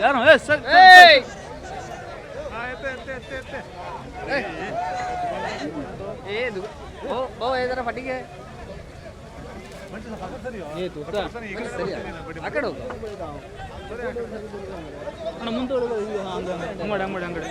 ಯಾರು? ಏ ಸರ್ ಏ ಆ ಕಡೆ ಹೋಗು. ಅಣ್ಣ ಮುಂದೆ ಅಂಗಡಿ ಅಂಗಡಿ ಅಂಗಡಿ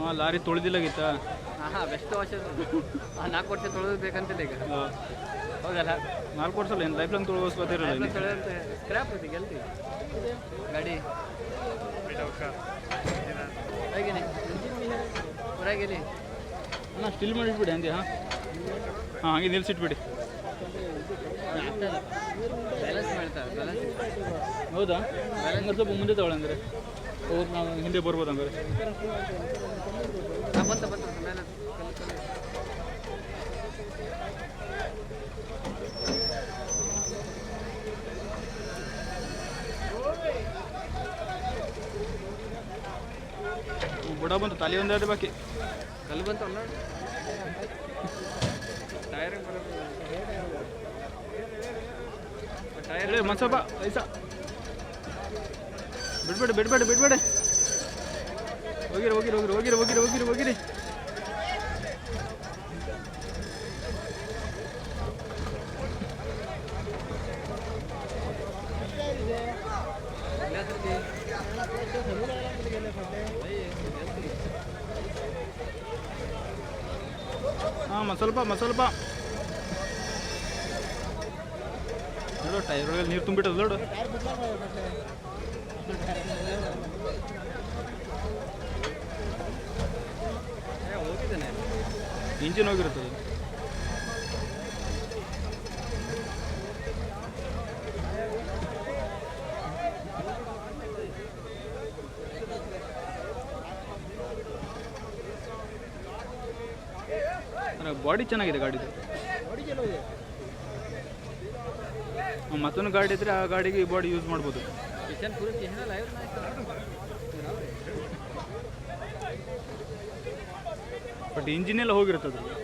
ಹಾಂ ಲಾರಿ ತೊಳೆದಿಲ್ಲಾಗಿತ್ತಾ? ಹಾಂ ಬೆಸ್ಟ್ ವಾಶ್ ನಾಲ್ಕು ವರ್ಷ ತೊಳೆದು ಬೇಕಂತಿಲ್ಲ ಈಗ. ಹೌದಲ್ಲ? ನಾಲ್ಕು ವರ್ಷ ಏನು ಲೈಫ್ ಲಾಂಗ್ ತೊಳಗೋಸ್ಕೊತಿರಲ್ಲ ಸ್ಕ್ರಾಪ್ ಇದೆ ಗೆಲ್ತಿ ಗಾಡಿ? ಹೇಗೇನೆ ಹೊರಗೆಲಿ ಅಣ್ಣ ಸ್ಟಿಲ್ ಮಾಡಿಟ್ಬಿಡಿ ಹಂಗೆ ಹಾಂ? ಹಾಂ ಹಾಗೆ ನಿಲ್ಸಿಟ್ಬಿಡಿ. ಬ್ಯಾಲೆನ್ಸ್ ಮಾಡ್ತಾರೆ ಬ್ಯಾಲೆನ್ಸ್ ಹೌದಾ? ಸ್ವಲ್ಪ ಮುಂದೆ ತಗೊಳ್ಳಂದ್ರೆ ಹೋಗಿ ನಾವು ಹಿಂದೆ ಬರ್ಬೋದು ಹಂಗಾರೆ. ಬಡ ಬಂತ ತಲೆ ಒಂದೇ ಅದೇ ಬಾಕಿ. ಕಲ್ಲು ಬಂತ ಅಲ್ಲ ಟೈರ್ ಟೈರ್ ಸ್ವಲ್ಪ ಐಸ. ಬಿಡ್ಬೇಡಿ ಬಿಡ್ಬೇಡಿ ಬಿಡ್ಬೇಡಿ. ಹೋಗಿರಿ ಹೋಗಿರಿ ಹೋಗಿರಿ ಹೋಗಿರಿ ಹೋಗಿರಿ ಹೋಗಿರಿ ಹೋಗಿರಿ. ಹಾಂ ಮಸಲ್ಪ ಮಸಲ್ಪ ನೋಡು ಟೈರ್ ಒಳಗೆ ನೀರು ತುಂಬಿಟ್ಟದ, ನೋಡು. ಇಂಜಿನ್ ಹೋಗಿರುತ್ತದೆ ಬಾಡಿ ಚೆನ್ನಾಗಿದೆ ಗಾಡಿದು. ಮತ್ತೊಂದು ಗಾಡಿ ಇದ್ರೆ ಆ ಗಾಡಿಗೆ ಈ ಬಾಡಿ ಯೂಸ್ ಮಾಡ್ಬೋದು. ಕಿಚನ್ ಪೂರ ಕಿಚನ್ ಲೈವ್ ಬಟ್ ಇಂಜಿನ್ ಎಲ್ಲ ಹೋಗಿರ್ತದೆ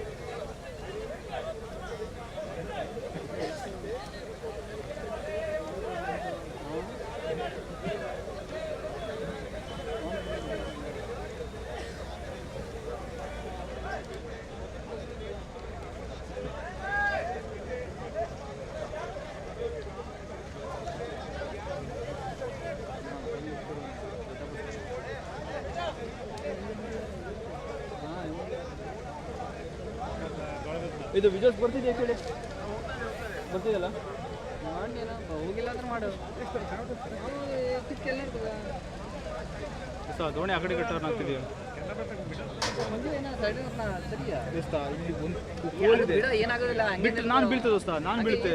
ಇದು ವಿಜಯಸ್ ಬರ್ತಿದ್ಯಾ ಕೇಳಿ ಬರ್ತಿದೆಯಲ್ಲ? ಹೋಗಿಲ್ಲ ಅಂದ್ರೆ ಮಾಡು. ದೋಣಿ ಆ ಕಡೆ ಬಿಡ ಏನಾಗೋದಿಲ್ಲ ನಾನು ಬೀಳ್ತೆ ದೋಸ್ತ ನಾನು ಬೀಳ್ತೆ